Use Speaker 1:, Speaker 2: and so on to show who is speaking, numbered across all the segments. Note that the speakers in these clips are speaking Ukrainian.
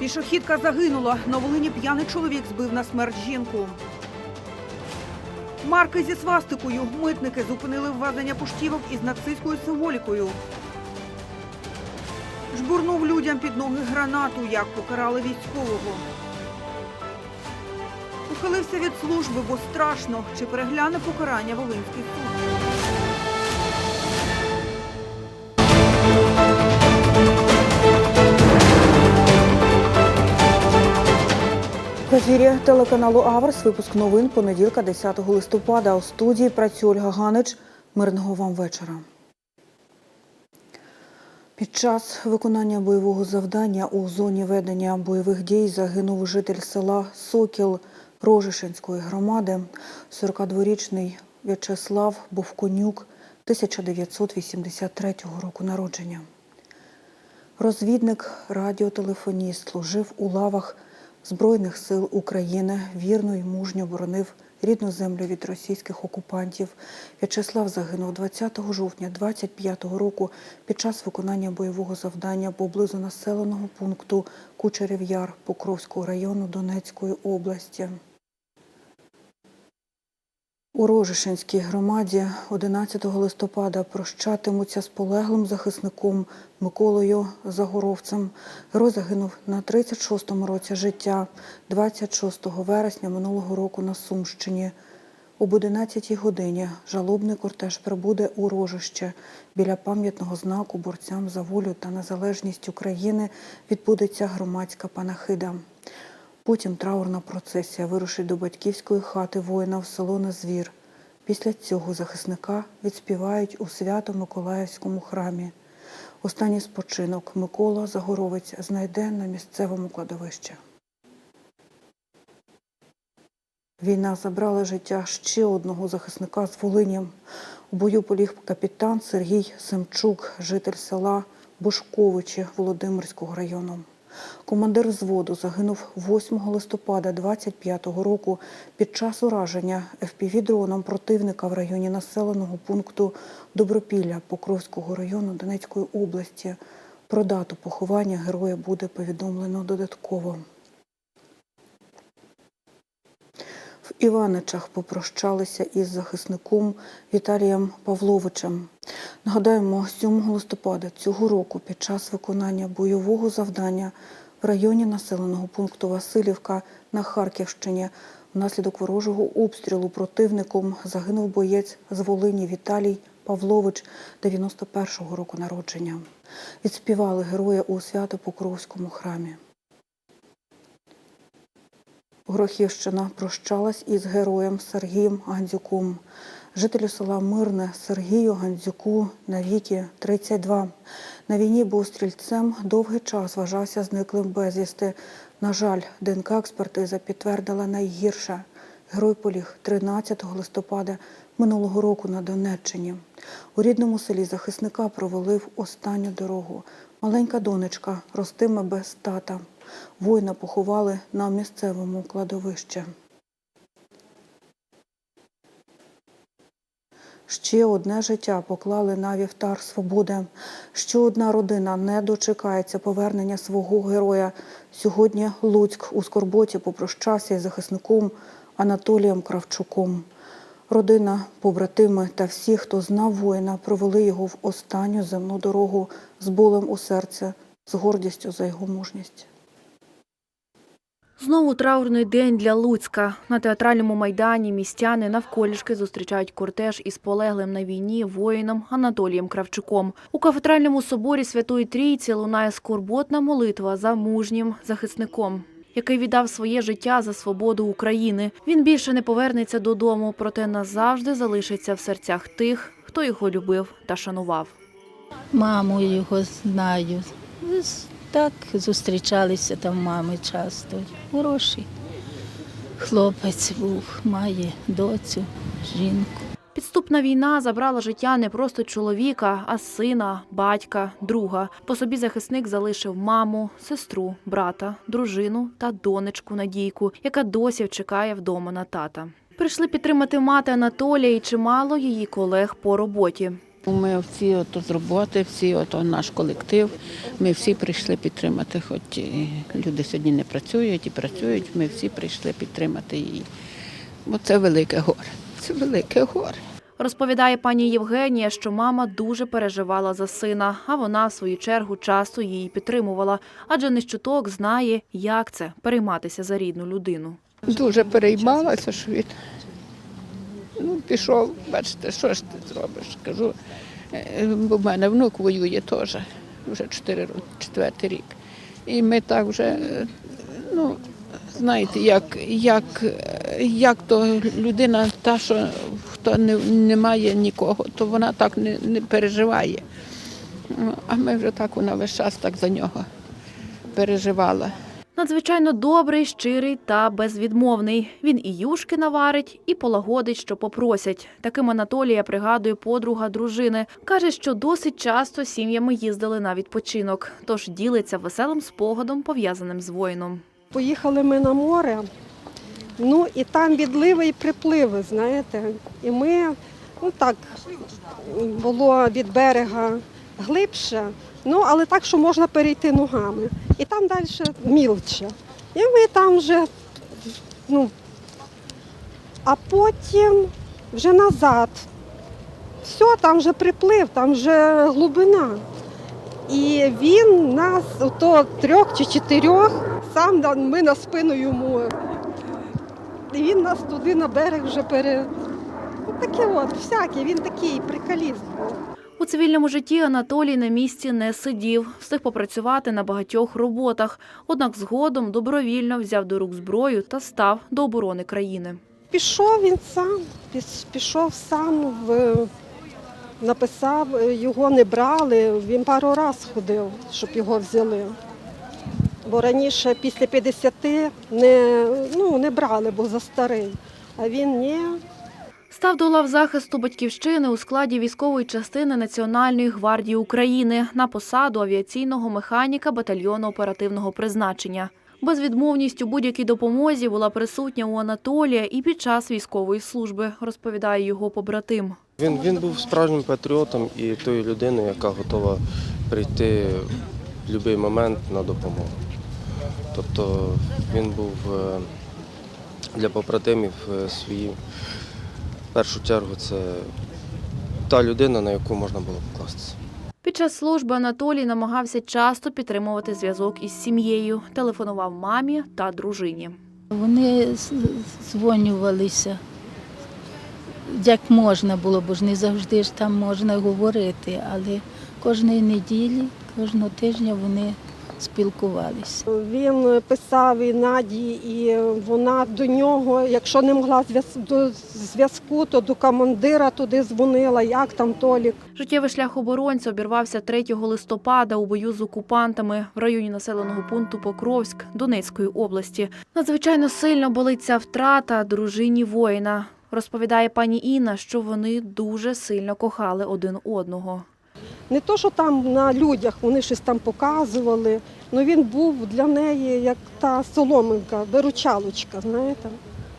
Speaker 1: Пішохідка загинула. На Волині п'яний чоловік збив на смерть жінку. Марки зі свастикою. Митники зупинили ввезення поштівок із нацистською символікою. Жбурнув людям під ноги гранату, як покарали військового. Ухилився від служби, бо страшно. Чи перегляне покарання Волинський суд? В ефірі телеканалу Аверс випуск новин понеділка 10 листопада. У студії працює Ольга Ганич. Мирного вам вечора. Під час виконання бойового завдання у зоні ведення бойових дій загинув житель села Сокіл Рожишинської громади, 42-річний В'ячеслав Бовконюк, 1983 року народження. Розвідник, радіотелефоніст, служив у лавах Збройних сил України, вірно й мужньо боронив рідну землю від російських окупантів. В'ячеслав загинув 20 жовтня 25-го року під час виконання бойового завдання поблизу населеного пункту Кучерів Яр Покровського району Донецької області. У Рожишинській громаді 11 листопада прощатимуться з полеглим захисником Миколою Загоровцем. Герой загинув на 36-му році життя 26 вересня минулого року на Сумщині. Об 11 годині жалобний кортеж прибуде у Рожище. Біля пам'ятного знаку борцям за волю та незалежність України відбудеться громадська панахида. Потім траурна процесія вирушить до батьківської хати воїна в село Назвір. Після цього захисника відспівають у Свято-Миколаївському храмі. Останній спочинок Микола Загоровець знайде на місцевому кладовищі. Війна забрала життя ще одного захисника з Волині. У бою поліг капітан Сергій Семчук, житель села Бушковичі Володимирського району. Командир взводу загинув 8 листопада 25-го року під час ураження ФПВ-дроном противника в районі населеного пункту Добропілля Покровського району Донецької області. Про дату поховання героя буде повідомлено додатково. В Іваничах попрощалися із захисником Віталієм Павловичем. Нагадаємо, 7 листопада цього року під час виконання бойового завдання в районі населеного пункту Васильівка на Харківщині внаслідок ворожого обстрілу противником загинув боєць з Волині Віталій Павлович 91-го року народження. Відспівали героя у Свято-Покровському храмі. Горохівщина прощалась із героєм Сергієм Гандзюком. Жителю села Мирне Сергію Гандзюку на віки 32. На війні був стрільцем, довгий час вважався зниклим безвісти. На жаль, ДНК-експертиза підтвердила найгірше. Герой поліг 13 листопада минулого року на Донеччині. У рідному селі захисника провели в останню дорогу. Маленька донечка ростиме без тата. Воїна поховали на місцевому кладовищі. Ще одне життя поклали на вівтар свободи. Ще одна родина не дочекається повернення свого героя. Сьогодні Луцьк у Скорботі попрощався із захисником Анатолієм Кравчуком. Родина, побратими та всі, хто знав воїна, провели його в останню земну дорогу з болем у серці, з гордістю за його мужність.
Speaker 2: Знову траурний день для Луцька. На театральному майдані містяни навколішки зустрічають кортеж із полеглим на війні воїном Анатолієм Кравчуком. У кафедральному соборі Святої Трійці лунає скорботна молитва за мужнім захисником, який віддав своє життя за свободу України. Він більше не повернеться додому, проте назавжди залишиться в серцях тих, хто його любив та шанував.
Speaker 3: Маму його знаю. Так зустрічалися там мами часто. Хороший хлопець був, має доцю, жінку.
Speaker 2: Підступна війна забрала життя не просто чоловіка, а сина, батька, друга. По собі захисник залишив маму, сестру, брата, дружину та донечку Надійку, яка досі чекає вдома на тата. Прийшли підтримати мати Анатолія і чимало її колег по роботі.
Speaker 4: Ми всі ото з роботи, всі ото наш колектив. Ми всі прийшли підтримати, хоч і люди сьогодні не працюють і працюють. Ми всі прийшли підтримати її. Бо це велике горе. Це велике горе.
Speaker 2: Розповідає пані Євгенія, що мама дуже переживала за сина, а вона, в свою чергу, часто її підтримувала, адже не щуток знає, як це перейматися за рідну людину.
Speaker 4: Дуже переймалася, що він ну, пішов, бачите, що ж ти зробиш? Кажу, е, бо в мене внук воює теж, вже 4 роки, четвертий рік. І ми так вже, е, ну, знаєте, як, як, як то людина, та, що хто не, не має нікого, то вона так не, не переживає. Ну, А ми вже так, вона весь час так за нього переживала.
Speaker 2: Надзвичайно добрий, щирий та безвідмовний. Він і юшки наварить, і полагодить, що попросять. Таким Анатолія пригадує подруга дружини. Каже, що досить часто сім'ями їздили на відпочинок, тож ділиться веселим спогадом, пов'язаним з воїном.
Speaker 5: Поїхали ми на море, ну і там відливи і припливи, знаєте. І ми, ну так, було від берега глибше, ну але так, що можна перейти ногами. І там далі мілче. І ми там вже, ну, а потім вже назад. Все, там вже приплив, там вже глибина. І він нас ото трьох чи чотирьох, сам ми на спину йому. І він нас туди на берег вже пере. Ну, таке от, всяке, він такий приколіст був.
Speaker 2: У цивільному житті Анатолій на місці не сидів, встиг попрацювати на багатьох роботах. Однак згодом добровільно взяв до рук зброю та став до оборони країни.
Speaker 5: Пішов він сам, пішов сам, написав, його не брали, він пару разів ходив, щоб його взяли. Бо раніше після 50 не, ну, не брали, бо за старий. А він ні,
Speaker 2: Став до лав захисту батьківщини у складі військової частини Національної гвардії України на посаду авіаційного механіка батальйону оперативного призначення. Безвідмовність у будь-якій допомозі була присутня у Анатолія і під час військової служби, розповідає його побратим.
Speaker 6: Він, він був справжнім патріотом і тою людиною, яка готова прийти в будь-який момент на допомогу. Тобто він був е, для побратимів е, своїм. В першу чергу це та людина, на яку можна було покластися.
Speaker 2: Під час служби Анатолій намагався часто підтримувати зв'язок із сім'єю, телефонував мамі та дружині.
Speaker 3: Вони дзвонювалися, як можна було, бо ж не завжди ж там можна говорити, але кожної неділі, кожного тижня вони спілкувалися.
Speaker 5: Він писав і Наді, і вона до нього, якщо не могла до зв'язку, то до командира туди дзвонила, як там Толік.
Speaker 2: Життєвий шлях оборонця обірвався 3 листопада у бою з окупантами в районі населеного пункту Покровськ Донецької області. Надзвичайно сильно болить ця втрата дружині воїна. Розповідає пані Інна, що вони дуже сильно кохали один одного.
Speaker 5: Не то, що там на людях вони щось там показували, але він був для неї як та соломинка, виручалочка, знаєте.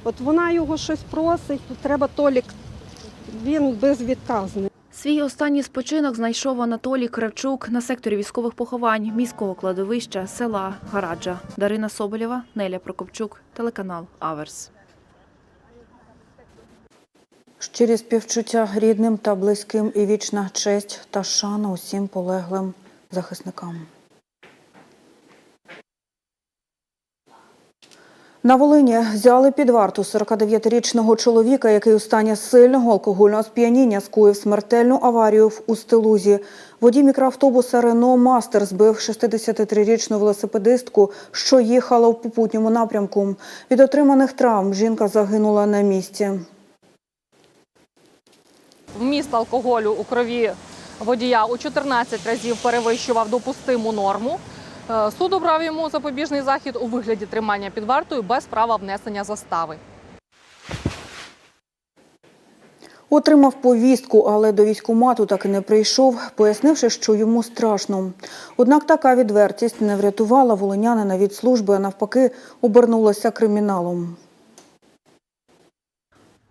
Speaker 5: От вона його щось просить, треба Толік, він безвідказний.
Speaker 2: Свій останній спочинок знайшов Анатолій Кравчук на секторі військових поховань міського кладовища села Гараджа. Дарина Соболєва, Неля Прокопчук, телеканал Аверс.
Speaker 1: Щирі співчуття рідним та близьким і вічна честь та шана усім полеглим захисникам. На Волині взяли під варту 49-річного чоловіка, який у стані сильного алкогольного сп'яніння скоїв смертельну аварію в Устилузі. Водій мікроавтобуса Рено Мастер збив 63-річну велосипедистку, що їхала в попутньому напрямку. Від отриманих травм жінка загинула на місці.
Speaker 7: Вміст алкоголю у крові водія у 14 разів перевищував допустиму норму. Е, Суд обрав йому запобіжний захід у вигляді тримання під вартою без права внесення застави.
Speaker 1: Отримав повістку, але до військкомату так і не прийшов, пояснивши, що йому страшно. Однак така відвертість не врятувала волинянина від служби, а навпаки обернулася криміналом.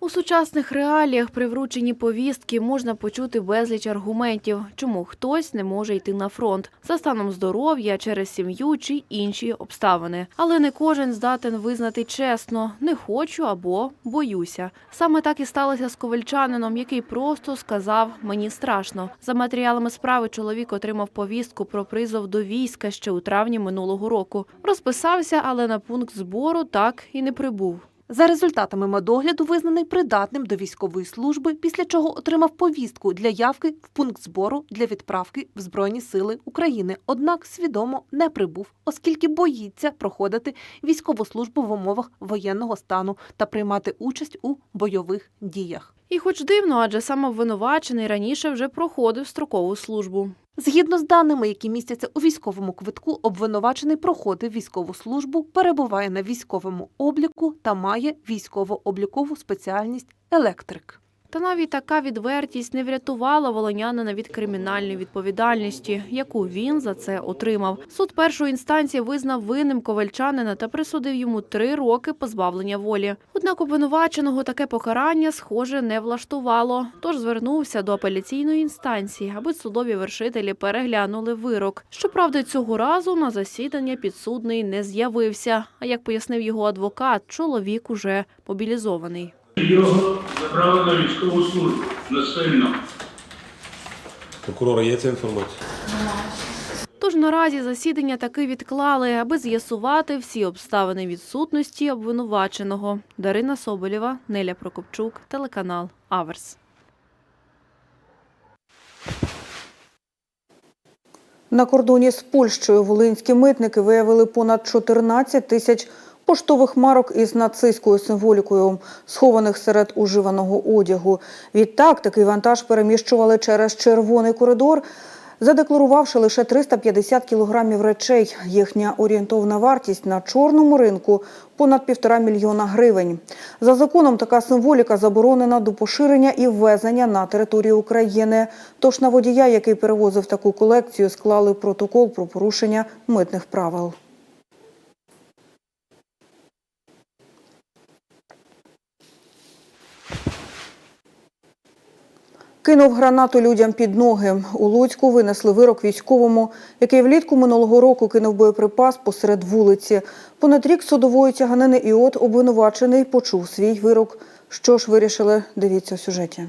Speaker 2: У сучасних реаліях при врученні повістки можна почути безліч аргументів, чому хтось не може йти на фронт за станом здоров'я, через сім'ю чи інші обставини. Але не кожен здатен визнати чесно не хочу або боюся. Саме так і сталося з ковальчанином, який просто сказав мені страшно. За матеріалами справи чоловік отримав повістку про призов до війська ще у травні минулого року. Розписався, але на пункт збору так і не прибув.
Speaker 8: За результатами медогляду визнаний придатним до військової служби, після чого отримав повістку для явки в пункт збору для відправки в Збройні Сили України. Однак свідомо не прибув, оскільки боїться проходити військову службу в умовах воєнного стану та приймати участь у бойових діях.
Speaker 2: І хоч дивно, адже сам обвинувачений раніше вже проходив строкову службу.
Speaker 8: Згідно з даними, які містяться у військовому квитку, обвинувачений проходив військову службу, перебуває на військовому обліку та має військово-облікову спеціальність електрик.
Speaker 2: Та навіть така відвертість не врятувала волонянина від кримінальної відповідальності, яку він за це отримав. Суд першої інстанції визнав винним ковальчанина та присудив йому три роки позбавлення волі. Однак обвинуваченого таке покарання, схоже, не влаштувало. Тож звернувся до апеляційної інстанції, аби судові вершителі переглянули вирок. Щоправда, цього разу на засідання підсудний не з'явився. А як пояснив його адвокат, чоловік уже мобілізований.
Speaker 9: Його забрали на військову службу насильно.
Speaker 10: Прокурора є ця інформація?
Speaker 2: Тож наразі засідання таки відклали, аби з'ясувати всі обставини відсутності обвинуваченого. Дарина Соболєва, Неля Прокопчук, телеканал Аверс.
Speaker 1: На кордоні з Польщею волинські митники виявили понад 14 тисяч поштових марок із нацистською символікою, схованих серед уживаного одягу. Відтак такий вантаж переміщували через червоний коридор, задекларувавши лише 350 кілограмів речей. Їхня орієнтовна вартість на чорному ринку понад півтора мільйона гривень. За законом така символіка заборонена до поширення і ввезення на територію України. Тож на водія, який перевозив таку колекцію, склали протокол про порушення митних правил. Кинув гранату людям під ноги. У Луцьку винесли вирок військовому, який влітку минулого року кинув боєприпас посеред вулиці. Понад рік судової тяганини і от обвинувачений почув свій вирок. Що ж вирішили, дивіться у сюжеті.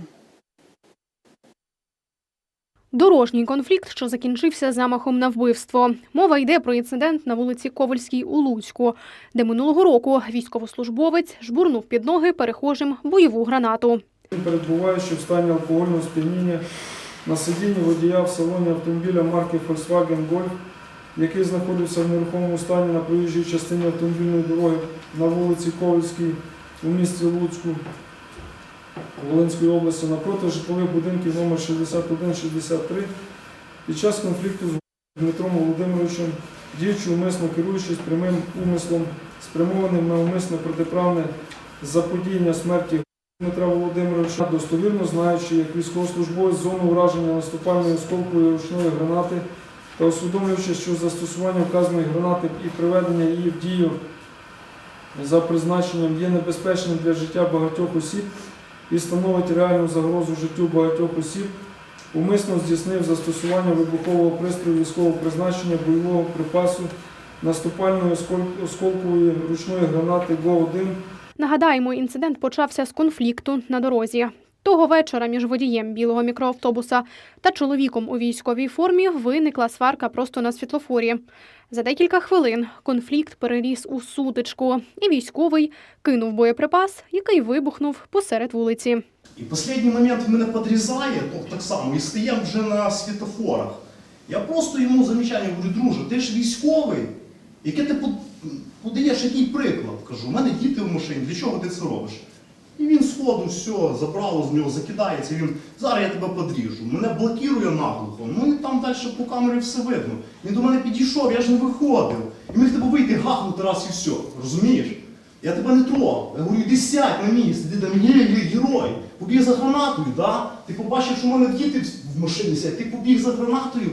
Speaker 11: Дорожній конфлікт, що закінчився замахом на вбивство. Мова йде про інцидент на вулиці Ковальській у Луцьку, де минулого року військовослужбовець жбурнув під ноги перехожим бойову гранату.
Speaker 12: Перебуваючи в стані алкогольного сп'яніння. На сидінні водія в салоні автомобіля марки Volkswagen Golf, який знаходився в нерухомому стані на проїжджій частині автомобільної дороги на вулиці Ковальській у місті Луцьку Волинської області напроти житлових будинків номер 6163 під час конфлікту з Дмитром Володимировичем, діючи умисно керуючись прямим умислом, спрямованим на умисне протиправне заподіяння смерті Дмитра Володимировича, достовірно знаючи, як військовослужбовець зону враження наступальної осколкової ручної гранати та усвідомлюючи, що застосування вказаної гранати і приведення її в дію за призначенням є небезпечним для життя багатьох осіб і становить реальну загрозу життю багатьох осіб, умисно здійснив застосування вибухового пристрою військового призначення бойового припасу наступальної осколкової ручної гранати ГО-1
Speaker 11: Нагадаємо, інцидент почався з конфлікту на дорозі. Того вечора між водієм білого мікроавтобуса та чоловіком у військовій формі виникла сварка просто на світлофорі. За декілька хвилин конфлікт переріс у сутичку, і військовий кинув боєприпас, який вибухнув посеред вулиці.
Speaker 13: І в останній момент мене підрізає, ну так само, і стоїмо вже на світофорах. Я просто йому замічання говорю, друже, ти ж військовий, яке ти под- подаєш який приклад? Кажу, у мене діти в машині, для чого ти це робиш? І він сходу все, забрало з нього, закидається, він зараз я тебе подріжу. Мене блокує наглухо. Ну і там далі по камері все видно. Він до мене підійшов, я ж не виходив. І міг тебе вийти, гахнути раз і все. Розумієш? Я тебе не трогав. Я говорю, іди сядь на місце, ти там є, є герой. Побіг за гранатою, да? Ти побачив, що в мене діти в машині сядь, ти побіг за гранатою.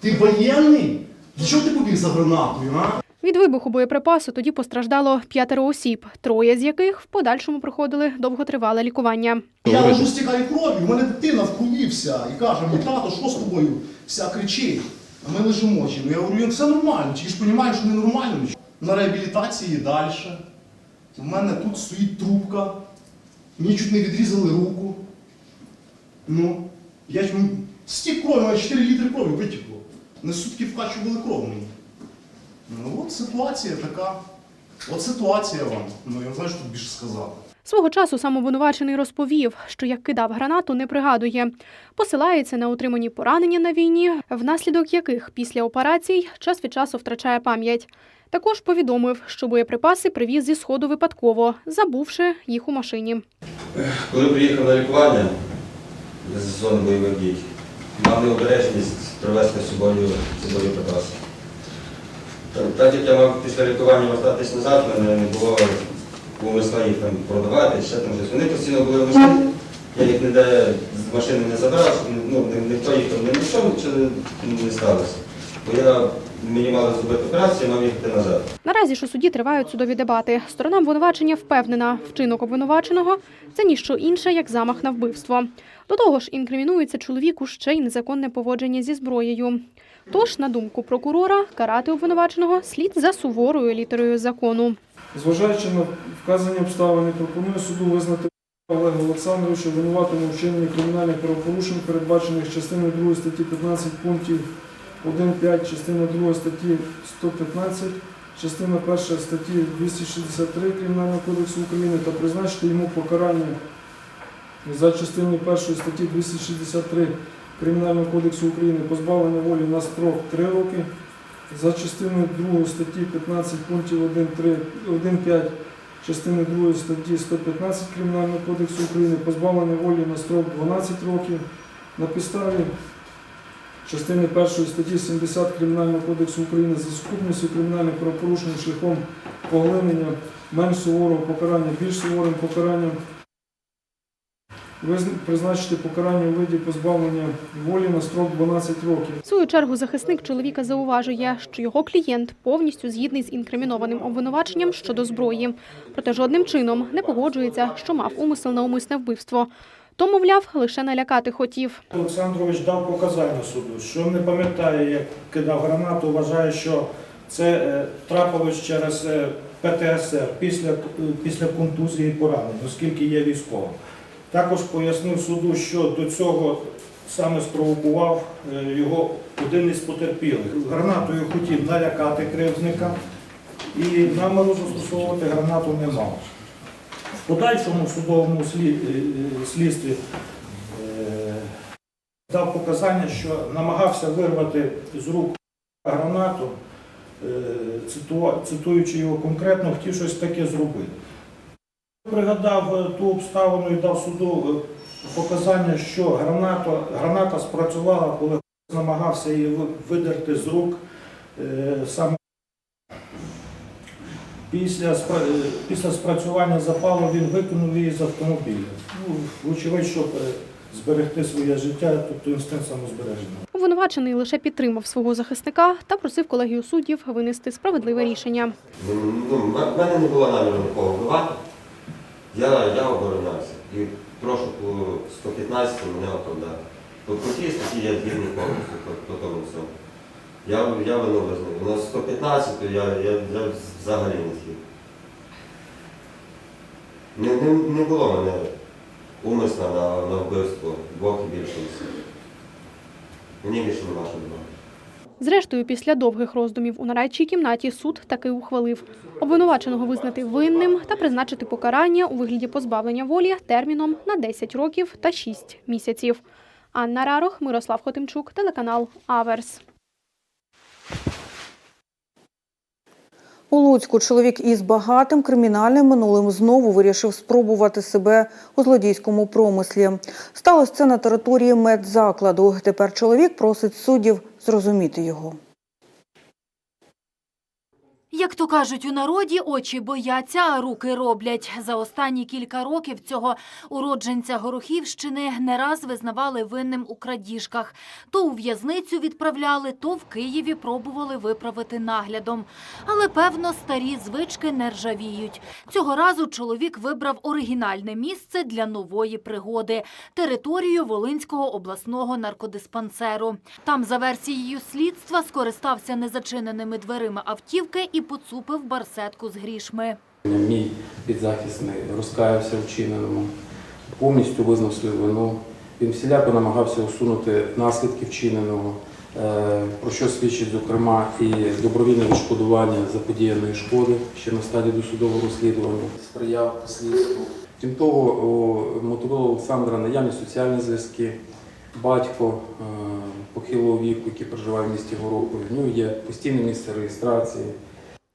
Speaker 13: Ти воєнний? Для чого ти побіг за гранатою, а?
Speaker 11: Від вибуху боєприпасу тоді постраждало п'ятеро осіб, троє з яких в подальшому проходили довготривале лікування.
Speaker 13: Я лежу стікаю кров'ю, у мене дитина в крові вся. І каже мені, тато, що з тобою? Вся кричить. А ми лежимо. Ну я говорю, «Їм все нормально, чи ж розумію, що ненормально. чи?» На реабілітації далі. У мене тут стоїть трубка. Мені чуть не відрізали руку. Ну, я ж стік крові, у мене 4 літри крові витекло. На сутки вкачували кров мені. Ну от ситуація така. От ситуація вам. Ну я не знаю, що тут більше сказати.
Speaker 11: Свого часу самовинувачений розповів, що як кидав гранату, не пригадує. Посилається на отримані поранення на війні, внаслідок яких після операцій час від часу втрачає пам'ять. Також повідомив, що боєприпаси привіз зі сходу випадково, забувши їх у машині.
Speaker 10: Коли приїхав на лікування з зони бойових дій, мав необережність привезти з собою ці боєприпаси. Та- Так як я мав після лікування вертатись назад, мене не було умисла їх там продавати, ще там щось. Вони постійно були в машині, я їх ніде з машини не забирав, щоб, ну, ніхто їх там не знайшов, не, не сталося. Бо я, мені мали зробити операцію, мав їхати назад.
Speaker 11: Наразі ж у суді тривають судові дебати. Сторона обвинувачення впевнена, вчинок обвинуваченого це ніщо інше, як замах на вбивство. До того ж, інкримінується чоловіку ще й незаконне поводження зі зброєю. Тож, на думку прокурора, карати обвинуваченого слід за суворою літерою закону.
Speaker 12: Зважаючи на вказані обставини, пропоную суду визнати Олега Олександровича винуватим у вчиненні кримінальних правопорушень, передбачених частиною 2 статті 15 пунктів 1.5, частина 2 статті 115, частина 1 статті 263 Кримінального кодексу України та призначити йому покарання за частиною 1 статті 263 Кримінального кодексу України позбавлення волі на строк 3 роки, за частиною 2 статті 15 пунктів 1.5 частини 2 статті 115 Кримінального кодексу України позбавлення волі на строк 12 років на підставі частини 1 статті 70 Кримінального кодексу України за сукупністю кримінальних правопорушень шляхом поглинення менш суворого покарання більш суворим покаранням призначити покарання у виді позбавлення волі на строк 12 років.
Speaker 11: В свою чергу захисник чоловіка зауважує, що його клієнт повністю згідний з інкримінованим обвинуваченням щодо зброї, проте жодним чином не погоджується, що мав умисел на умисне вбивство. То, мовляв, лише налякати хотів.
Speaker 14: Олександрович дав показання суду, що не пам'ятає, як кидав гранату, вважає, що це е, трапилось через е, ПТСР після, е, після контузії і поранень, оскільки є військовим. Також пояснив суду, що до цього саме спровокував е, його один із потерпілих. Гранатою хотів налякати кривзника і наміру застосовувати гранату не мав. В подальшому судовому е, е, слідстві дав показання, що намагався вирвати з рук гранату, цитуючи його конкретно, хотів щось таке зробити. Пригадав е, ту обставину і дав суду е, показання, що граната, граната спрацювала, коли намагався її видерти з рук е, саме. Після, після спрацювання запалу він викинув її з автомобіля. Ну, вочевидь, щоб зберегти своє життя, тобто інстинкт самозбереження.
Speaker 11: Обвинувачений лише підтримав свого захисника та просив колегію суддів винести справедливе рішення.
Speaker 10: Ну, ну, в мене не було наміру нікого вбивати. Я, я оборонявся. І прошу по 115 мене оправдати. По, тій статті я згідний повністю по, тому всьому. Я, я вину визнаю. У нас 115, то я, я, я взагалі не згідний. Не, не, не було мене умисла на, на вбивство двох і більше. Мені більше нема що.
Speaker 11: Зрештою, після довгих роздумів у нарадчій кімнаті суд таки ухвалив обвинуваченого визнати винним та призначити покарання у вигляді позбавлення волі терміном на 10 років та 6 місяців. Анна Рарох, Мирослав Хотимчук, телеканал Аверс.
Speaker 1: У Луцьку чоловік із багатим кримінальним минулим знову вирішив спробувати себе у злодійському промислі. Сталося це на території медзакладу. Тепер чоловік просить суддів зрозуміти його.
Speaker 15: Як то кажуть у народі, очі бояться, а руки роблять. За останні кілька років цього уродженця Горохівщини не раз визнавали винним у крадіжках. То у в'язницю відправляли, то в Києві пробували виправити наглядом. Але, певно, старі звички не ржавіють. Цього разу чоловік вибрав оригінальне місце для нової пригоди – територію Волинського обласного наркодиспансеру. Там, за версією слідства, скористався незачиненими дверима автівки і поцупив барсетку з грішми.
Speaker 16: Мій підзахисний розкаявся вчиненому, повністю визнав свою вину. Він всіляко намагався усунути наслідки вчиненого, е, про що свідчить, зокрема, і добровільне відшкодування заподіяної шкоди ще на стадії досудового розслідування, сприяв слідству. Крім того, Мотовила Олександра наявні соціальні зв'язки, батько е, похилого віку, який проживає в місті Горохові, в нього є постійне місце реєстрації.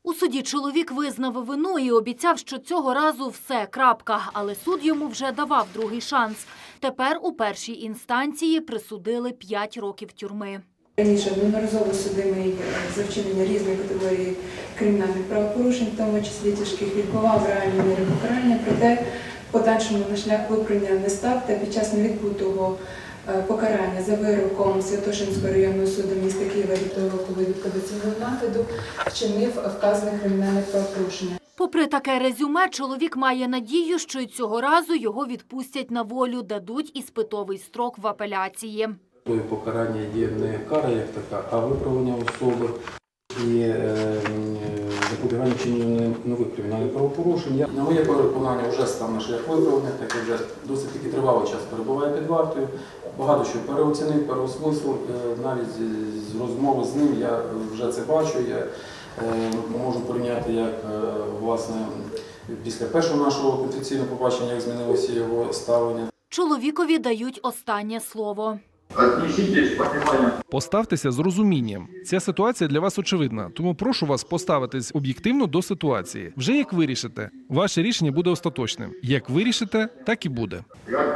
Speaker 15: У суді чоловік визнав вину і обіцяв, що цього разу все, крапка. Але суд йому вже давав другий шанс. Тепер у першій інстанції присудили 5 років тюрми.
Speaker 17: Раніше неодноразово судимий за вчинення різної категорії кримінальних правопорушень, в тому числі тяжких відбував реальні міри покарання, проте в подальшому на шлях виправлення не став та під час невідбутого е, покарання за вироком Святошинського районного суду міста Києва від того коли вивідка цього нагляду вчинив вказане кримінальне правопорушення.
Speaker 15: Попри таке резюме, чоловік має надію, що й цього разу його відпустять на волю, дадуть іспитовий строк в апеляції.
Speaker 16: Покарання є не кара як така, а виправлення особи і е, запобігання чиненню нових кримінальних правопорушень. На моє переконання вже став на шлях виправлення, так як вже досить таки тривалий час перебуває під вартою. Багато що переоцінив, переосмислив. Е, Навіть з- розмови з ним я вже це бачу. Я е, можу порівняти, як власне після першого нашого офіційного побачення, як змінилося його ставлення.
Speaker 15: Чоловікові дають останнє слово.
Speaker 18: Поставтеся з розумінням. Ця ситуація для вас очевидна, тому прошу вас поставитись об'єктивно до ситуації. Вже як вирішите, ваше рішення буде остаточним. Як вирішите, так і буде.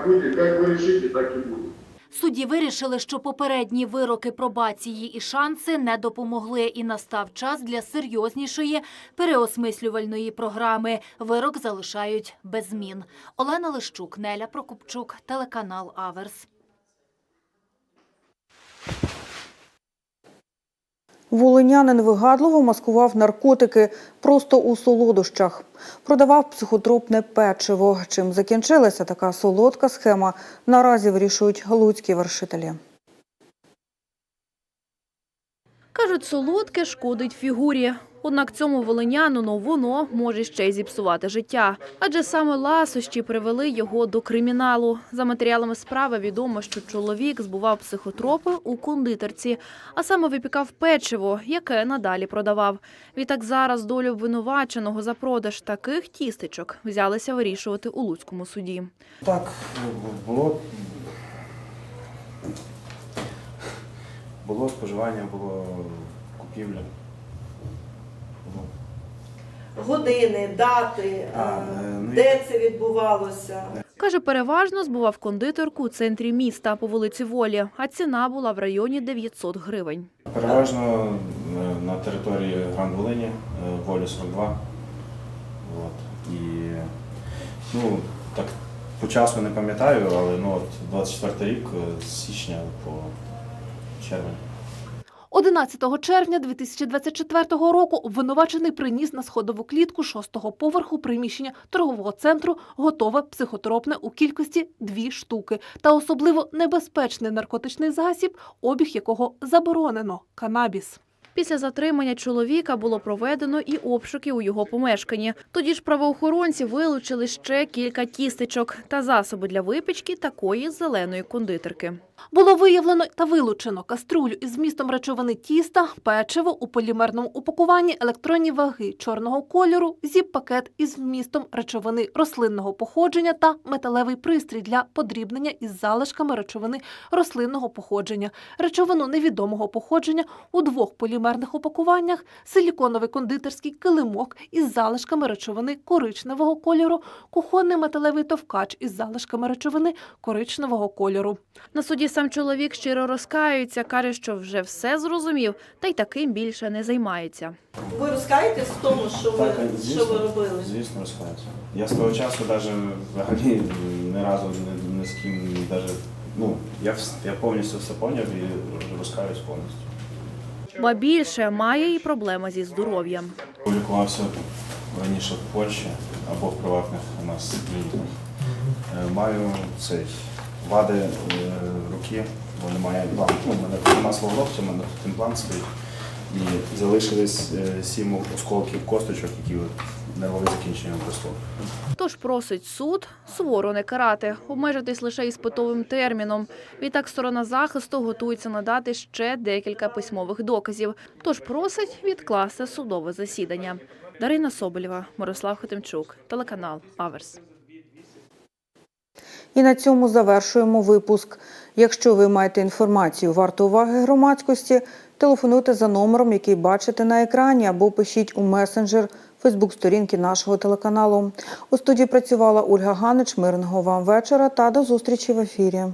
Speaker 9: Будет, как вы так и будет.
Speaker 15: Судді вирішили, що попередні вироки пробації і шанси не допомогли, і настав час для серйознішої переосмислювальної програми. Вирок залишають без змін. Олена Лищук, Неля Прокопчук, телеканал Аверс.
Speaker 1: Волинянин вигадливо маскував наркотики просто у солодощах. Продавав психотропне печиво. Чим закінчилася така солодка схема, наразі вирішують луцькі вершителі.
Speaker 2: Кажуть, солодке шкодить фігурі. Однак цьому волинянину воно може ще й зіпсувати життя. Адже саме ласощі привели його до криміналу. За матеріалами справи відомо, що чоловік збував психотропи у кондитерці, а саме випікав печиво, яке надалі продавав. Відтак зараз долю обвинуваченого за продаж таких тістечок взялися вирішувати у Луцькому суді.
Speaker 14: Так, було, було споживання, було купівля.
Speaker 19: Години, дати, е, де це відбувалося.
Speaker 2: Каже, переважно збував кондитерку у центрі міста по вулиці Волі, а ціна була в районі 900 гривень.
Speaker 14: Переважно е, на території Гранд Волині, е, Волі 42. От. І, ну, так, по часу не пам'ятаю, але ну, от 24 рік, з січня по червень.
Speaker 8: 11 червня 2024 року обвинувачений приніс на сходову клітку шостого поверху приміщення торгового центру готове психотропне у кількості дві штуки та особливо небезпечний наркотичний засіб, обіг якого заборонено канабіс.
Speaker 2: Після затримання чоловіка було проведено і обшуки у його помешканні. Тоді ж правоохоронці вилучили ще кілька тістечок та засоби для випічки такої зеленої кондитерки.
Speaker 8: Було виявлено та вилучено каструлю із змістом речовини тіста, печиво у полімерному упакуванні, електронні ваги чорного кольору, зіп-пакет із вмістом речовини рослинного походження та металевий пристрій для подрібнення із залишками речовини рослинного походження, речовину невідомого походження у двох полімерних упакуваннях, силіконовий кондитерський килимок із залишками речовини коричневого кольору, кухонний металевий товкач із залишками речовини коричневого кольору.
Speaker 2: На суді сам чоловік щиро розкаюється, каже, що вже все зрозумів, та й таким більше не займається.
Speaker 19: Ви розкаєтесь в тому, що ви,
Speaker 20: Так,
Speaker 19: що ви робили?
Speaker 20: Звісно, розкаюся. Я з того часу навіть взагалі ні разу ні, ні з ким навіть, ну, я, я повністю все поняв і розкаюсь повністю.
Speaker 2: Ба більше має і проблеми зі здоров'ям.
Speaker 20: Лікувався раніше в Польщі або в приватних у нас клініках. Е, Маю цей вади руки, бо немає ну, у мене нема свого локтя, у мене тут імплант стоїть. І залишились е, сім осколків косточок, які нервове закінчення обросло.
Speaker 2: Тож просить суд суворо не карати, обмежитись лише іспитовим терміном. Відтак сторона захисту готується надати ще декілька письмових доказів. Тож просить відкласти судове засідання. Дарина Соболєва, Мирослав Хотимчук, телеканал Аверс.
Speaker 1: І на цьому завершуємо випуск. Якщо ви маєте інформацію варту уваги громадськості, телефонуйте за номером, який бачите на екрані, або пишіть у месенджер Фейсбук-сторінки нашого телеканалу. У студії працювала Ольга Ганич. Мирного вам вечора та до зустрічі в ефірі.